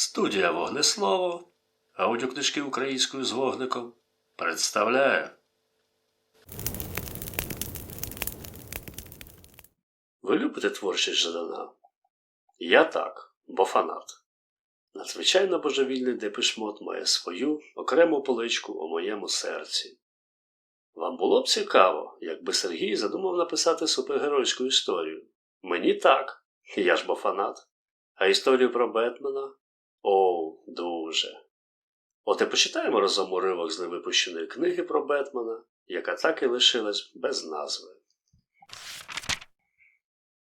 Студія Вогнеслово, аудіокнижки українською з вогником представляє. Ви любите творчість Жадана? Я так, бо фанат. Надзвичайно божевільний депешмот має свою окрему поличку у моєму серці. Вам було б цікаво, якби Сергій задумав написати супергеройську історію. Мені так, я ж бо фанат. А історію про Бетмена? Оу, дуже. От і почитаємо разом уривок з невипущеної книги про Бетмена, яка так і лишилась без назви.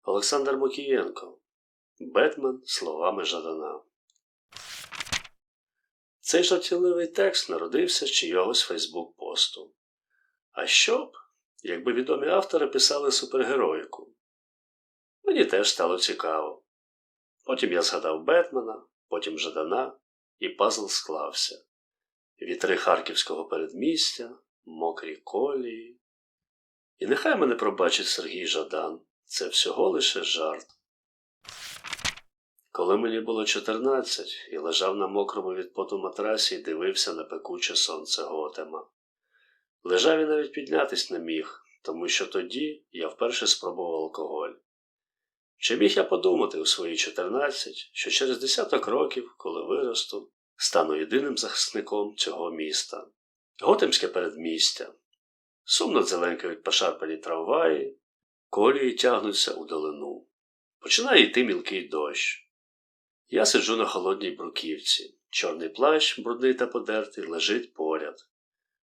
Олександр Мокієнко. Бетмен словами Жадана. Цей жартівливий текст народився з чийогось Фейсбук-посту. А що б, якби відомі автори писали супергероїку? Мені теж стало цікаво. Потім я згадав Бетмена, потім Жадана, і пазл склався. Вітри харківського передмістя, мокрі колії. І нехай мене пробачить Сергій Жадан, це всього лише жарт. Коли мені було 14 і лежав на мокрому від поту матрасі і дивився на пекуче сонце Готема. Лежав і навіть піднятись не міг, тому що тоді я вперше спробував алкоголь. Чи міг я подумати у свої 14, що через десяток років, коли виросту, стану єдиним захисником цього міста? Готемське передмістя. Сумно дзеленькають пошарпані трамваї, колії тягнуться у долину. Починає йти мілкий дощ. Я сиджу на холодній бруківці. Чорний плащ, брудний та подертий, лежить поряд.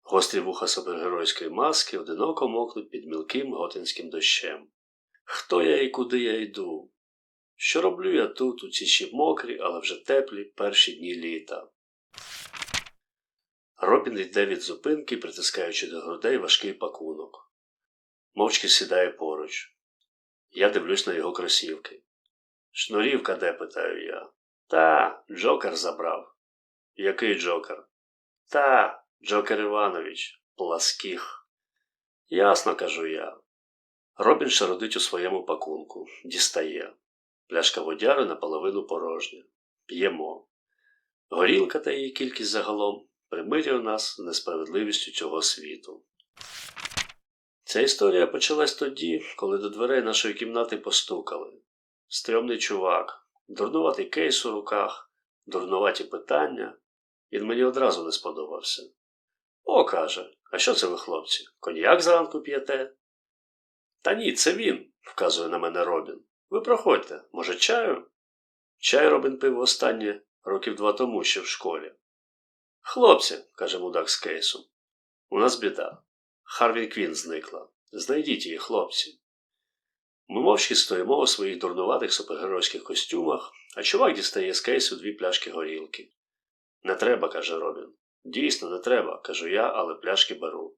Гострі вуха супергеройської маски одиноко мокнуть під мілким готинським дощем. Хто я і куди я йду? Що роблю я тут, у ці ще мокрі, але вже теплі перші дні літа? Робін йде від зупинки, притискаючи до грудей важкий пакунок. Мовчки сідає поруч. Я дивлюсь на його кросівки. Шнурівка де, питаю я. Та, Джокер забрав. Який Джокер? Та, Джокер Іванович, пласких. Ясно, кажу я. Робін шародить у своєму пакунку, дістає. Пляшка водяри наполовину порожня. П'ємо. Горілка та її кількість загалом примирює нас несправедливістю цього світу. Ця історія почалась тоді, коли до дверей нашої кімнати постукали. Стрьомний чувак, дурнуватий кейс у руках, дурнуваті питання. Він мені одразу не сподобався. О, каже, а що це ви, хлопці? Коньяк зранку п'єте? Та ні, це він, вказує на мене Робін. Ви проходьте, може, чаю? Чай Робін пив останнє років два тому ще в школі. Хлопці, каже мудак з кейсу, у нас біда. Харві Квін зникла. Знайдіть її, хлопці. Ми мовчки стоїмо у своїх дурнуватих супергеройських костюмах, а чувак дістає з кейсу дві пляшки горілки. Не треба, каже Робін. Дійсно, не треба, кажу я, але пляшки беру.